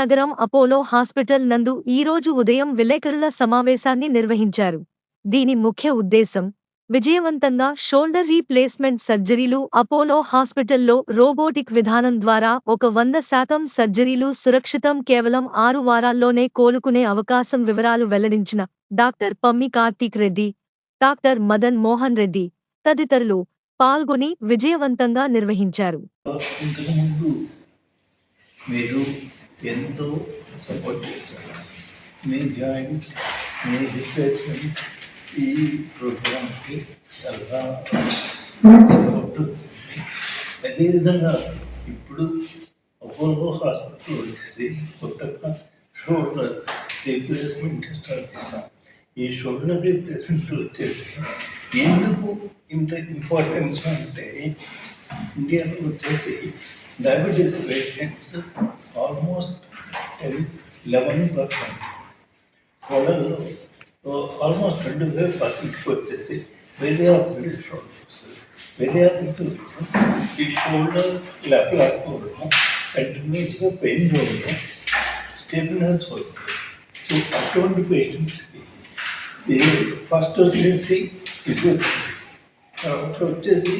నగరం Apollo hospital నందు ఈరోజు ఉదయం విలేకరుల సమావేశాన్ని నిర్వహించారు. దీని ముఖ్య ఉద్దేశం విజయవంతంగా షోల్డర్ రీప్లేస్మెంట్ సర్జరీలు అపోలో హాస్పిటల్లో రోబోటిక్ విధానం ద్వారా ఒక వంద శాతం సర్జరీలు సురక్షితం కేవలం ఆరు వారాల్లోనే కోలుకునే అవకాశం వివరాలు వెల్లడించిన డాక్టర్ పమ్మి కార్తీక్ రెడ్డి డాక్టర్ మదన్ మోహన్ రెడ్డి తదితరులు పాల్గొని విజయవంతంగా నిర్వహించారు. మీరు ఎంతో సపోర్ట్ చేశారు. మీ జాయింట్ మీ రిప్లేస్మెంట్ ఈ ప్రోగ్రామ్కి చాలా సపోర్ట్ అదేవిధంగా ఇప్పుడు అపోలో హాస్పిటల్ వచ్చేసి కొత్తగా షోల్డర్ రీప్లేస్మెంట్ స్టార్ట్ చేశాం. ఈ షోల్డర్ రీప్లేస్మెంట్ వచ్చేసి ఎందుకు ఇంత ఇంపార్టెన్స్ అంటే ఇండియాలో వచ్చేసి diabetes patients almost ten eleven percent వాళ్ళలో ఆల్మోస్ట్ ట్వంటీ ఫైవ్ పర్సెంట్కి వచ్చేసి వేరే ఆపరేట్ షోల్డర్ వస్తుంది వేరే ఆపరేట్ ఈ షోల్డర్ లేకపోవడం కంటిన్యూస్గా పెయిన్ చూడడం స్టెబినర్స్ వస్తుంది సో అటువంటి పేషెంట్స్కి ఇది ఫస్ట్ వచ్చేసి ఫిజియోథెరపీ తర్వాత వచ్చేసి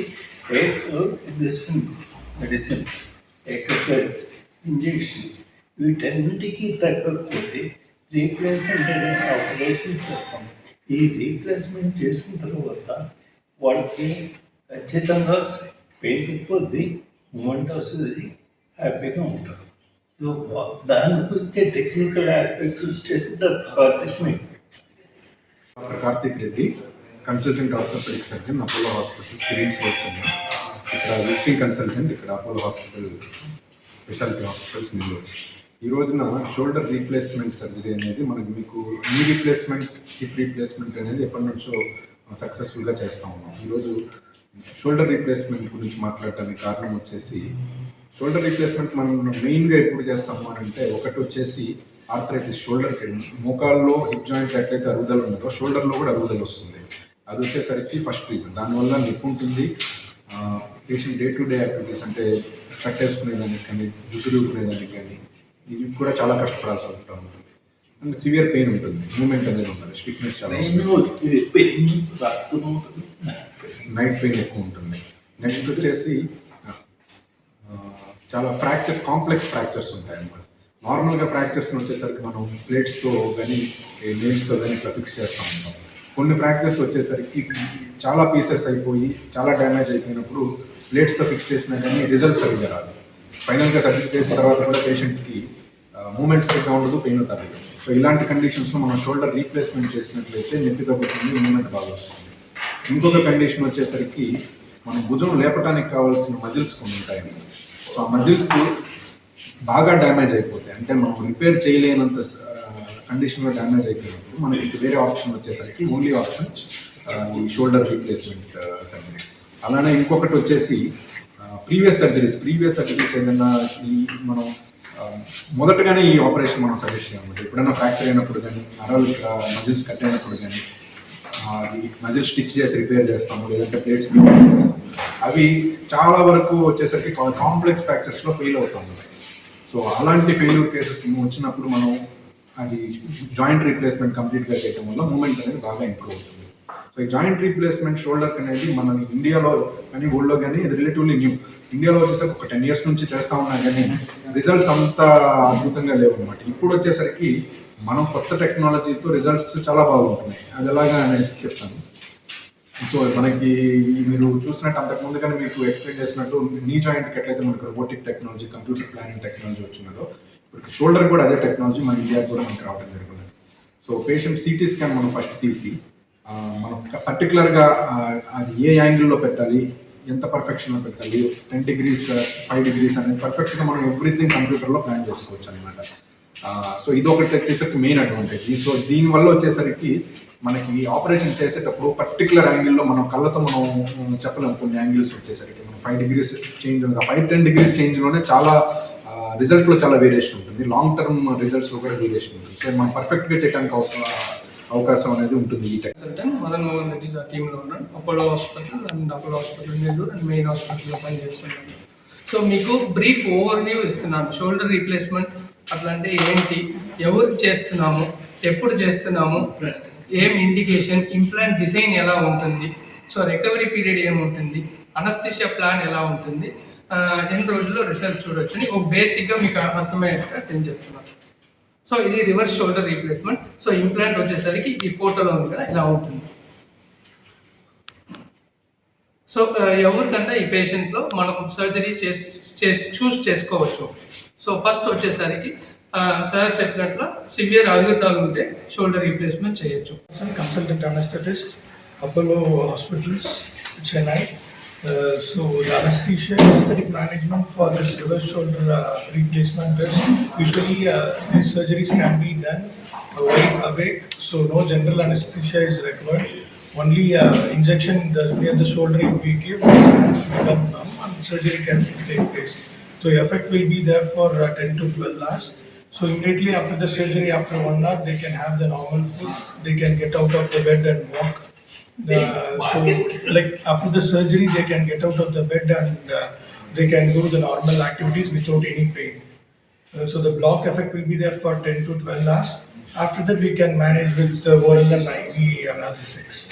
మెడిసిన్స్ ఎక్సర్సైజ్ ఇంజెక్షన్స్ వీటన్నిటికీ తగ్గకపోతే రీప్లేస్మెంట్ అనే ఆపరేషన్ చేస్తాం. ఈ రీప్లేస్మెంట్ చేసిన తర్వాత వాళ్ళకి ఖచ్చితంగా పెయిన్ అయిపోద్ది మూమెంట్ వస్తుంది హ్యాపీగా ఉంటారు సో దాని గురించి టెక్నికల్ ఆస్పెక్ట్స్ చేసి కార్తీక్ మీకు doctor Karthik Reddy consultant orthopaedic surgeon Apollo hospital screens వచ్చింది ఇక్కడ విజిటింగ్ కన్సల్టెంట్ ఇక్కడ Apollo hospital speciality hospitals Nellore ఈ రోజున షోల్డర్ రీప్లేస్మెంట్ సర్జరీ అనేది మనకి మీకు నీ రీప్లేస్మెంట్ హిప్ రీప్లేస్మెంట్ అనేది ఎప్పటి నుంచో సక్సెస్ఫుల్గా చేస్తూ ఉన్నాం. ఈరోజు షోల్డర్ రీప్లేస్మెంట్ గురించి మాట్లాడటానికి కారణం వచ్చేసి షోల్డర్ రీప్లేస్మెంట్ మనం మెయిన్గా ఎప్పుడు చేస్తాము అని అంటే ఒకటి వచ్చేసి ఆర్థరైటిస్ షోల్డర్ మోకాల్లో హిప్ జాయింట్ ఎట్లయితే అరుగుదల ఉన్నదో షోల్డర్లో కూడా అరుగుదల వస్తుంది. అది వచ్చేసరికి ఫస్ట్ రీజన్. దానివల్ల నొప్పి ఉంటుంది. Patient day to day activities అంటే షర్ట్ వేసుకునేదానికి కానీ జుట్టు ఊపుకునేదానికి కానీ ఇది కూడా చాలా కష్టపడాల్సి ఉంటా అండ్ సివియర్ పెయిన్ ఉంటుంది మూమెంట్ అనేది ఉంటుంది స్టిక్నెస్ చాలా నైట్ పెయిన్ ఎక్కువ ఉంటుంది. నెక్స్ట్ వచ్చేసి చాలా ఫ్రాక్చర్స్ కాంప్లెక్స్ ఫ్రాక్చర్స్ ఉంటాయి అన్నమాట నార్మల్గా ఫ్రాక్చర్స్ని వచ్చేసరికి మనం ప్లేట్స్తో కానీ నేమ్స్తో కానీ ఇట్లా ఫిక్స్ చేస్తూ ఉంటాం. కొన్ని ఫ్రాక్చర్స్ వచ్చేసరికి చాలా పీసెస్ అయిపోయి చాలా డ్యామేజ్ అయిపోయినప్పుడు ప్లేట్స్తో ఫిక్స్ చేసినా కానీ రిజల్ట్స్ సరిగ్గా రాదు. ఫైనల్గా సర్జరీ చేసిన తర్వాత కూడా పేషెంట్కి మూమెంట్స్ సరిగ్గా ఉండదు పెయిన్ తగ్గదు. సో ఇలాంటి కండిషన్స్లో మనం షోల్డర్ రీప్లేస్మెంట్ చేసినట్లయితే నొప్పి తగ్గుతుంది మూమెంట్ బాగా వస్తుంది. ఇంకొక కండిషన్ వచ్చేసరికి మనం భుజం లేపడానికి కావాల్సిన మజిల్స్ కొన్ని ఉంటాయి. సో ఆ మజిల్స్ బాగా డ్యామేజ్ అయిపోతాయి. అంటే మనం రిపేర్ చేయలేనంత కండిషన్లో డ్యామేజ్ అయిపోయినప్పుడు మనకి వేరే ఆప్షన్ వచ్చేసరికి ఓన్లీ ఆప్షన్ ఈ షోల్డర్ రీప్లేస్మెంట్ సర్జరీ అలానే ఇంకొకటి వచ్చేసి ప్రీవియస్ సర్జరీస్ ప్రీవియస్ సర్జరీస్ ఏదైనా ఈ మనం మొదటగానే ఈ ఆపరేషన్ మనం సజెస్ట్ చేయమంటే ఎప్పుడైనా ఫ్రాక్చర్ అయినప్పుడు కానీ నరాలు మజిల్స్ కట్ అయినప్పుడు కానీ మజిల్ స్టిచ్ చేసి రిపేర్ చేస్తాము లేదంటే ప్లేట్స్ చేస్తాము. అవి చాలా వరకు వచ్చేసరికి కాంప్లెక్స్ ఫ్రాక్చర్స్లో ఫెయిల్ అవుతాం సో అలాంటి ఫెయిల్యూర్ కేసెస్ వచ్చినప్పుడు మనం అది జాయింట్ రీప్లేస్మెంట్ కంప్లీట్గా చేయడం వల్ల మూమెంట్ అనేది బాగా ఇంప్రూవ్ అవుతుంది. సో ఈ జాయింట్ రీప్లేస్మెంట్ షోల్డర్ అనేది మన ఇండియాలో కానీ వరల్డ్లో కానీ ఇది రిలేటివ్లీ న్యూ ఇండియాలో వచ్చేసరికి ఒక టెన్ ఇయర్స్ నుంచి చేస్తా ఉన్నా కానీ రిజల్ట్స్ అంత అద్భుతంగా లేవు అనమాట ఇప్పుడు వచ్చేసరికి మనం కొత్త టెక్నాలజీతో రిజల్ట్స్ చాలా బాగుంటున్నాయి. అది ఎలాగా అనేసి చెప్తాను. సో మనకి మీరు చూసినట్టు అంతకు ముందుగానే మీకు ఎక్స్ప్లెయిన్ చేసినట్టు నీ జాయింట్కి ఎట్లయితే మనకు robotic technology computer planning technology వచ్చినదో ఇప్పుడు షోల్డర్ కూడా అదే టెక్నాలజీ మన ఇండియా కూడా మనకి రావడం జరుగుతుంది. సో పేషెంట్ సిటీ స్కాన్ మనం ఫస్ట్ తీసి మనం పర్టికులర్గా అది ఏ యాంగిల్లో పెట్టాలి ఎంత పర్ఫెక్షన్లో పెట్టాలి టెన్ డిగ్రీస్ ఫైవ్ డిగ్రీస్ అనేది పర్ఫెక్ట్గా మనం ఎవ్రీథింగ్ కంప్యూటర్లో ప్లాన్ చేసుకోవచ్చు అనమాట సో ఇది ఒకటి వచ్చేసరికి మెయిన్ అడ్వాంటేజ్ సో దీనివల్ల వచ్చేసరికి మనకి ఆపరేషన్ చేసేటప్పుడు పర్టికులర్ యాంగిల్లో మనం కళ్ళతో మనం చెప్పలేము కొన్ని యాంగిల్స్ వచ్చేసరికి. మనం five degrees change five ten degrees చేంజ్లోనే చాలా రిజల్ట్లో చాలా వేరియేషన్ ఉంటుంది. లాంగ్ టర్మ్ రిజల్ట్స్లో కూడా వేరియేషన్ ఉంటుంది. సో మనం పర్ఫెక్ట్గా చేయడానికి అవసరం అవకాశం అనేది ఉంటుంది ఈ time consultant Madan Mohan Reddy sir టీంలో ఉన్నాను Apollo hospital and Apollo hospital Nellore and main హాస్పిటల్లో పనిచేస్తున్నాను సో మీకు బ్రీఫ్ ఓవర్వ్యూ ఇస్తున్నాను. షోల్డర్ రీప్లేస్మెంట్ అట్లాంటి అంటే ఏంటి ఎవరు చేస్తున్నాము ఎప్పుడు చేస్తున్నాము ఏం ఇండికేషన్ ఇంప్లాంట్ డిజైన్ ఎలా ఉంటుంది సో రికవరీ పీరియడ్ ఏముంటుంది అనస్థిషియా ప్లాన్ ఎలా ఉంటుంది ఎన్ని రోజుల్లో రిజల్ట్ చూడొచ్చు అని ఒక బేసిక్గా మీకు అర్థమయ్యేట్టుగా నేను చెప్తున్నాను. సో ఇది reverse shoulder replacement so implant వచ్చేసరికి ఈ ఫోటోలో ఉంది కదా ఇలా ఉంటుంది. సో ఆ, ఎవరికన్నా ఈ పేషెంట్లో మనకు సర్జరీ చేసి చూస్ చేసుకోవచ్చు. సో ఫస్ట్ వచ్చేసరికి సార్ చెప్పినట్లు సివియర్ అరుగుతాలు ఉంటే షోల్డర్ రీప్లేస్మెంట్ చేయొచ్చు. Consultant anaesthetist Apollo hospitals Chennai Uh, so the anesthesia, anesthetic management for this reverse shoulder uh, replacement is usually uh, these surgeries can be done awake, so no general anesthesia is required. Only uh, injection the, near the shoulder if we give, become numb and surgery can take place. So effect will be there for uh, 10 to 12 hours. So immediately after the surgery, after one hour, they can have the normal food. They can get out of the bed and walk. Uh, so, like after the surgery, they can get out of the bed and uh, they can do the normal activities without any pain. Uh, so the block effect will be there for 10 to 12 hours. After that, we can manage with the oral and IV analgesics.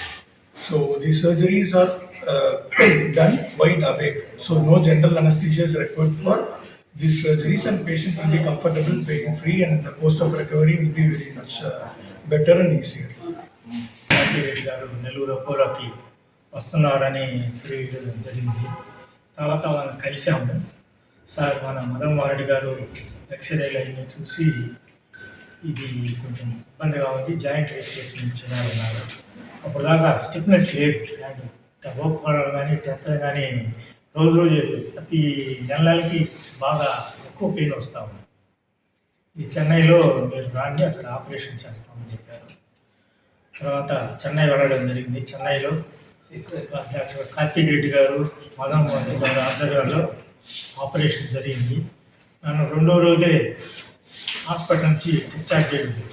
So these surgeries are uh, done wide awake. So no general anesthesia is required for these surgeries and patient will be comfortable, pain free and the post-op recovery will be very much uh, better and easier. Reddy గారు నెల్లూరు అపోలోకి వస్తున్నారని తెలియడం జరిగింది. తర్వాత మనం కలిసాము sir మన మదన్ మోహన్ గారు ఎక్స్రేలు అన్ని చూసి ఇది కొంచెం ఇబ్బందిగా ఉంది జాయింట్ రీప్లేస్మెంట్ చేయాలన్నారు అప్పుడు స్టిఫ్నెస్ లేదు. హ్యాండ్ కోడలు కానీ టెన్త్ కానీ రోజు రోజు ప్రతి నెలలకి నెలకి బాగా ఎక్కువ పెయిన్ వస్తూ ఉంది. ఈ చెన్నైలో మీరు రాండి అక్కడ ఆపరేషన్ చేస్తామని చెప్పారు. తర్వాత చెన్నై వెళ్ళడం జరిగింది. చెన్నైలో డాక్టర్ కార్తీక్ రెడ్డి గారు మదన్ మోహన్ రెడ్డి గారు ఆధ్వర్యంలో ఆపరేషన్ జరిగింది. నన్ను రెండో రోజే హాస్పిటల్ నుంచి డిశ్చార్జ్ చేయండి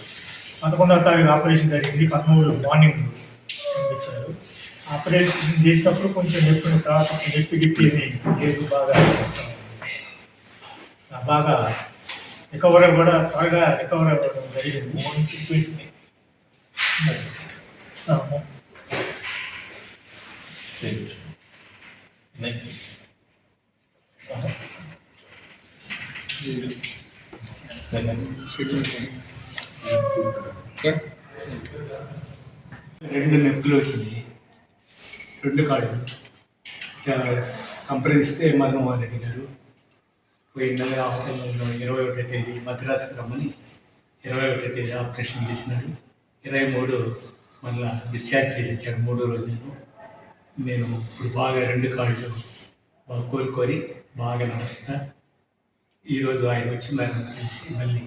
పదకొండవ తారీఖు ఆపరేషన్ జరిగింది. పదమూడు మార్నింగ్ పంపించారు. ఆపరేషన్ చేసినప్పుడు కొంచెం నొప్పి తర్వాత నొప్పి గిప్పి లేదు బాగా బాగా రికవర్ కూడా త్వరగా రికవర్ అవ్వడం జరిగింది. రెండు నొప్పులు వచ్చినాయి. రెండు కాళ్ళు. సంప్రదిస్తే మదన్మోహన్ రెడ్డి గారు పోయిన నెల హాస్పిటల్లో ఇరవై ఒకటో తేదీ మద్రాసుకు రమ్మని ఇరవై ఒకటో తేదీ ఆపరేషన్ చేసినారు. ఇరవై మూడు మళ్ళా డిశ్చార్జ్ చేసి ఇచ్చాడు మూడో రోజుల్లో నేను ఇప్పుడు బాగా రెండు కాళ్ళు బాగా కోలుకొని బాగా నడుస్తా. ఈరోజు ఆయన వచ్చి నన్ను కలిసి మళ్ళీ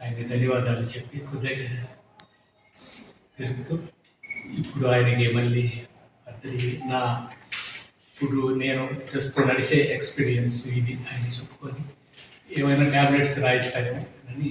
ఆయనకి ధన్యవాదాలు చెప్పి కృతజ్ఞత తెలుపుతూ ఇప్పుడు ఆయనకి మళ్ళీ అతని నా ఇప్పుడు నేను ప్రస్తుతం నడిచే ఎక్స్పీరియన్స్ ఇది ఆయన చెప్పుకొని ఏమైనా ట్యాబ్లెట్స్ రాయిస్తారేమో అని